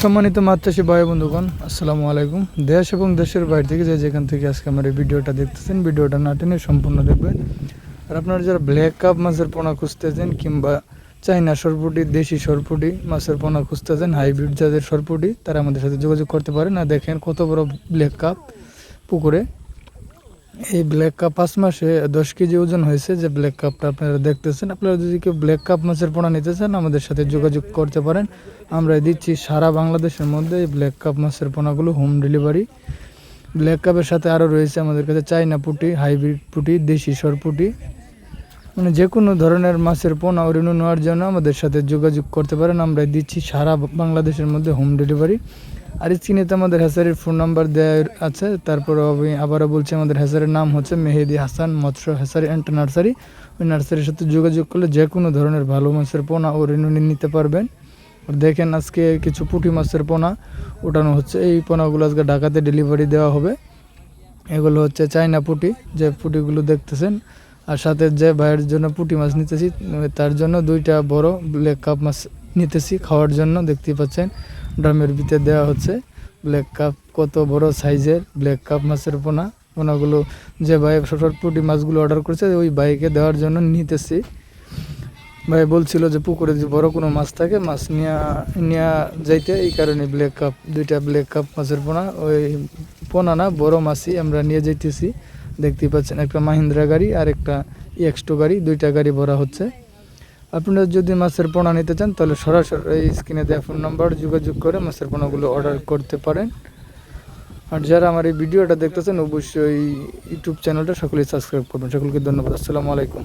সম্মানিত মাছ চাষি ভাই বন্ধুগণ, আসসালামু আলাইকুম। দেশ এবং দেশের বাইরে থেকে যে যেখান থেকে আজকে আমার এই ভিডিওটা দেখতেছেন, ভিডিওটা না টেনে সম্পূর্ণ দেখবেন। আর আপনারা যারা ব্ল্যাক কাপ মাছের পোনা খুঁজতেছেন কিংবা চাইনা সরপুটি, দেশি সরপুটি, মাছের পোনা খুঁজতেছেন, হাইব্রিড জাতের সরপুটি, তারা আমাদের সাথে যোগাযোগ করতে পারেন আর দেখেন কত বড় ব্ল্যাক কাপ পুকুরে। এই ব্ল্যাক কাপ পাঁচ মাসে দশ কেজি ওজন হয়েছে। যে ব্ল্যাক কাপটা আপনারা দেখতেছেন, আপনারা যদি কেউ ব্ল্যাক কাপ মাছের পোনা নিতে চান, আমাদের সাথে যোগাযোগ করতে পারেন। আমরা দিচ্ছি সারা বাংলাদেশের মধ্যে এই ব্ল্যাক কাপ মাছের পোনাগুলো হোম ডেলিভারি ব্ল্যাক কাপের সাথে আরও রয়েছে আমাদের কাছে চাইনা পুটি, হাইব্রিড পুটি, দেশি সর পুটি মানে যে কোনো ধরনের মাছের পোনা রেণু নেওয়ার জন্য আমাদের সাথে যোগাযোগ করতে পারেন। আমরা দিচ্ছি সারা বাংলাদেশের মধ্যে হোম ডেলিভারি। আর স্ক্রিনেতে আমাদের হ্যাসারির ফোন নাম্বার দেওয়া আছে। তারপর আমি আবারও বলছি, আমাদের হ্যাসারির নাম হচ্ছে মেহেদি হাসান, মৎস্য হ্যাসারি অ্যান্ড নার্সারি। ওই নার্সারির সাথে যোগাযোগ করলে যে কোনো ধরনের ভালো মাছের পোনা ও রেণু নিতে পারবেন। দেখেন আজকে কিছু পুঁটি মাছের পোনা ওঠানো হচ্ছে। এই পোনাগুলো আজকে ঢাকাতে ডেলিভারি দেওয়া হবে। এগুলো হচ্ছে চাইনা পুঁটি। যে পুঁটিগুলো দেখতেছেন আর সাথে যে ভাইয়ের জন্য পুঁটি মাছ নিতেছি, তার জন্য দুইটা বড় ব্ল্যাক কাপ মাছ নিতেছি খাওয়ার জন্য দেখতে পাচ্ছেন। ড্রামের ভিতরে দেওয়া হচ্ছে ব্ল্যাক কাপ কত বড় সাইজের ব্ল্যাক কাপ মাছের পোনা। পোনাগুলো যে ভাই সব পুঁটি মাছগুলো অর্ডার করেছে, ওই ভাইকে দেওয়ার জন্য নিতেছি। ভাই বলছিল যে পুকুরে যদি বড় কোনো মাছ থাকে, মাছ নিয়ে নিয়ে যাইতে, এই কারণে ব্ল্যাক কাপ দুইটা ব্ল্যাক কাপ মাছের পোনা, ওই পোনা না, বড় মাছই আমরা নিয়ে যাইতেছি। দেখতেই পাচ্ছেন, একটা মাহিন্দ্রা গাড়ি আর একটা এক্সটো গাড়ি, দুইটা গাড়ি ভরা হচ্ছে। আপনারা যদি মাছের পোনা নিতে চান, তাহলে সরাসরি এই স্ক্রিনে দেওয়া ফোন নাম্বার, যোগাযোগ করে মাছের পোনাগুলো অর্ডার করতে পারেন। আর যারা আমার এই ভিডিওটা দেখতেছেন, অবশ্যই ইউটিউব চ্যানেলটা সকলেই সাবস্ক্রাইব করবেন। সকলকে ধন্যবাদ। আসসালামু আলাইকুম।